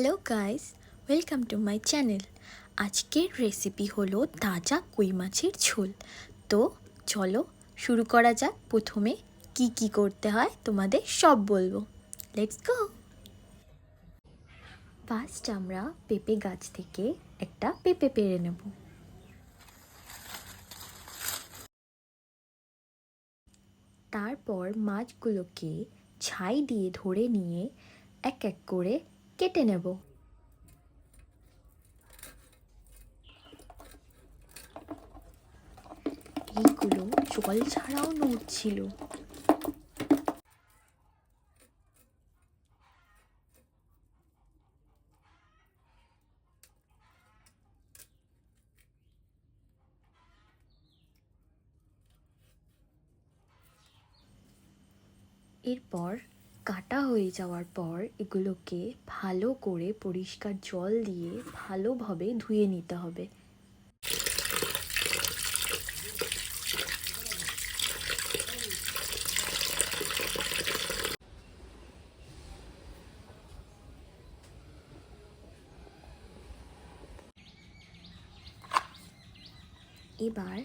Hello guys welcome to my channel আজকের recipe হলো তাজা কই মাছের ঝোল। তো চলো শুরু করা যাক। প্রথমে কি কি করতে হয় তোমাদের সব বলব। লেটস গো ফার্স্ট আমরা পেঁপে গাছ থেকে একটা পেঁপে পেরে নেব। তারপর মাছগুলোকে ছাই দিয়ে ধরে নিয়ে এক এক করে কেটে নেব। এইগুলো জল ছাড়াও নড়ছিল। এরপর কাটা হয়ে যাওয়ার পর এগুলোকে ভালো করে পরিষ্কার জল দিয়ে ভালোভাবে ধুয়ে নিতে হবে। এবার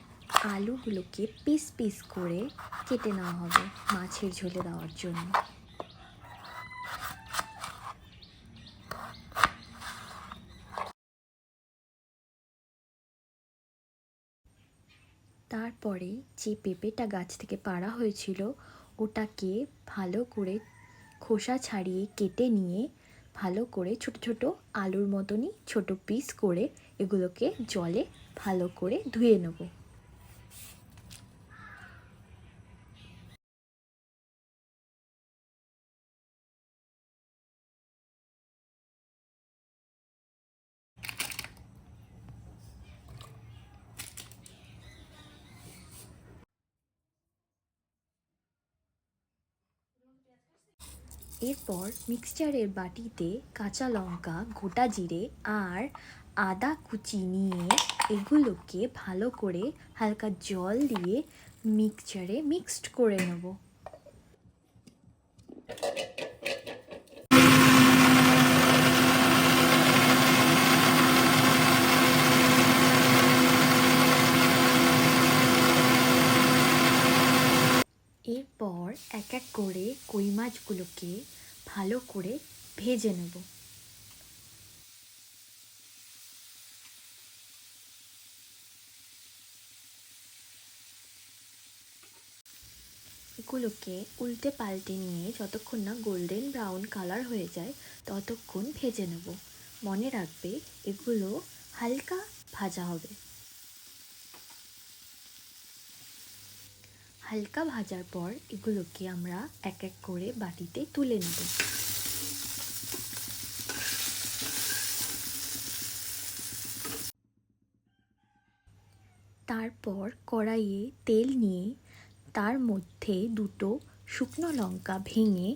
আলুগুলোকে পিস পিস করে কেটে নেওয়া হবে মাছের ঝোলে দেওয়ার জন্য। তারপরে যে পেঁপেটা গাছ থেকে পাড়া হয়েছিল, ওটাকে ভালো করে খোসা ছাড়িয়ে কেটে নিয়ে ভালো করে ছোট ছোট আলুর মতনই ছোট পিস করে এগুলোকে জলে ভালো করে ধুয়ে নেব। এরপর মিক্সচারের বাটিতে কাঁচা লঙ্কা, গোটা জিরে আর আদা কুচি নিয়ে এগুলোকে ভালো করে হালকা জল দিয়ে মিক্সচারে মিক্সড করে নেব এরপর এক এক করে কই মাছগুলোকে ভালো করে ভেজে নেব। এগুলোকে উল্টে পাল্টে নিয়ে যতক্ষণ না গোল্ডেন ব্রাউন কালার হয়ে যায়, ততক্ষণ ভেজে নেব। মনে রাখবে এগুলো হালকা ভাজা হবে। হালকা ভাজার পর এগুলোকে আমরা এক এক করে বাটিতে তুলে নেব। তারপর কড়াইয়ে তেল নিয়ে তার মধ্যে দুটো শুকনো লঙ্কা ভেঙে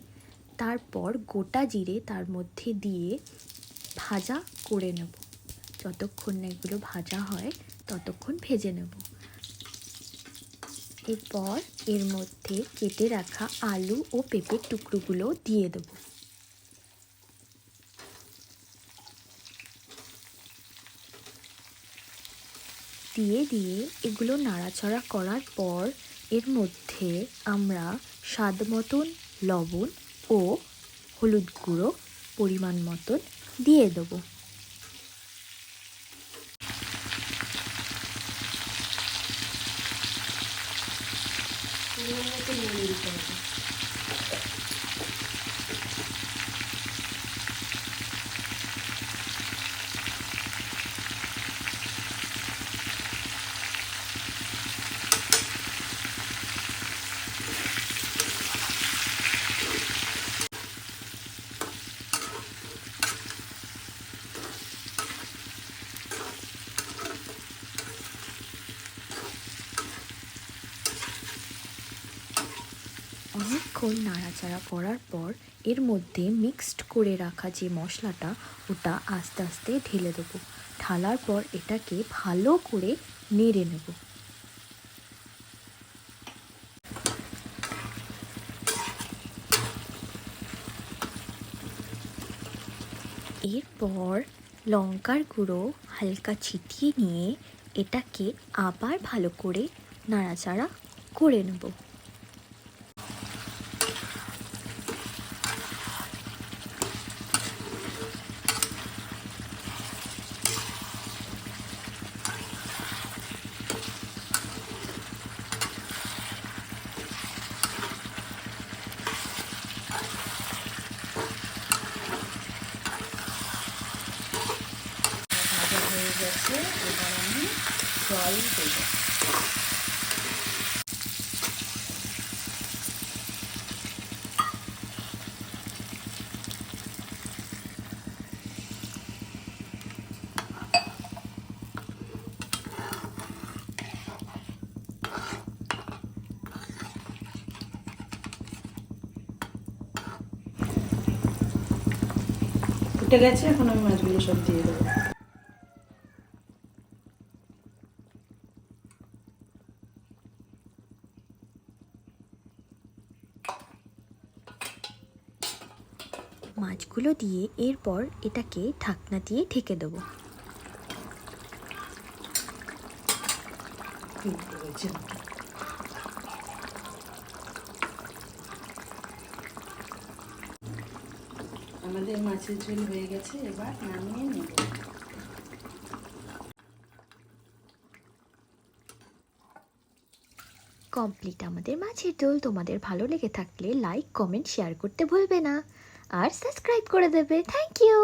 তারপর গোটা জিরে তার মধ্যে দিয়ে ভাজা করে নেব। যতক্ষণ না এগুলো ভাজা হয়, ততক্ষণ ভেজে নেব। এরপর এর মধ্যে কেটে রাখা আলু ও পেঁপের টুকরোগুলো দিয়ে দেবো। দিয়ে দিয়ে এগুলো নাড়াচাড়া করার পর এর মধ্যে আমরা স্বাদ মতন লবণ ও হলুদ গুঁড়ো পরিমাণ মতন দিয়ে দেবো। ഇങ്ങനെയൊക്കെ ഇങ്ങനെ ഇരിക്കണം অনেকক্ষণ নাড়াচাড়া করার পর এর মধ্যে মিক্সড করে রাখা যে মশলাটা, ওটা আস্তে আস্তে ঢেলে দেবো। ঢালার পর এটাকে ভালো করে নেড়ে নেব। এরপর লঙ্কার গুঁড়ো হালকা ছিটিয়ে নিয়ে এটাকে আবার ভালো করে নাড়াচাড়া করে নেব ভাজা হয়ে গেছে এবার আমি জল দেবো। ফুটে গেছে এখন আমি মাছগুলো সব দিয়ে দেবো। মাছগুলো দিয়ে এরপর এটাকে ঢাকনা দিয়ে ঢেকে দেবো। আমাদের মাছের ঝোল হয়ে গেছে এবার নামিয়ে নেব। কমপ্লিট আমাদের মাছের ঝোল। তোমাদের ভালো লেগে থাকলে লাইক কমেন্ট শেয়ার করতে ভুলবে না। আর সাবস্ক্রাইব করে দেবে। Thank you